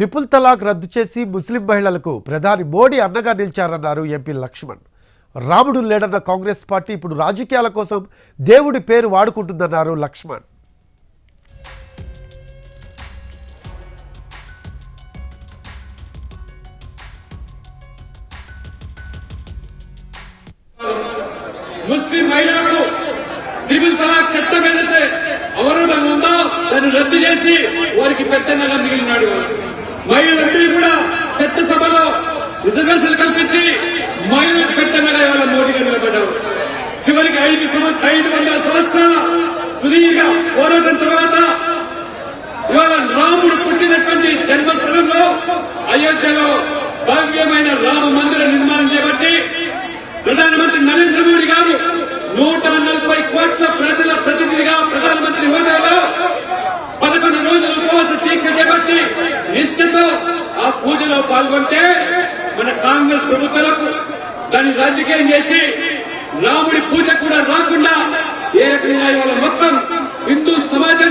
Triple తలాక్ రద్దు చేసి ముస్లిం మహిళలకు ప్రధాని మోడీ అన్నగా నిలిచారన్నారు ఎంపీ లక్ష్మణ్. రాముడు లేడన్న కాంగ్రెస్ పార్టీ ఇప్పుడు రాజకీయాల కోసం దేవుడి పేరు వాడుకుంటుందన్నారు లక్ష్మణ్. ముస్లిం మహిళలకు త్రిపుల్ తలాక్ చట్టం ఏదైతే అవరోధం ఉందో దాన్ని రద్దు చేసి వారికి పెద్దన్నగా మిగిలినాడు. మహిళలందరూ కూడా చట్టసభలో రిజర్వేషన్ కల్పించి మహిళలకు పెద్దన్నగా ఇవాళ మోడీగా నిలబడ్డారు. చివరికి ఐదు సంవత్సరం ఐదు వందల సంవత్సరాల సుదీర్ఘ పోరాటం తర్వాత ఇవాళ రాముడు పుట్టినటువంటి జన్మస్థలంలో అయోధ్యలో భవ్యమైన రామ మందిర నిర్మాణం చేపట్టి ప్రధాన కాంగ్రెస్ ప్రభుత్వాలకు దాన్ని రాజకీయం చేసి రాముడి పూజ కూడా రాకుండా ఏ రకంగా ఇవాళ మొత్తం హిందూ సమాజం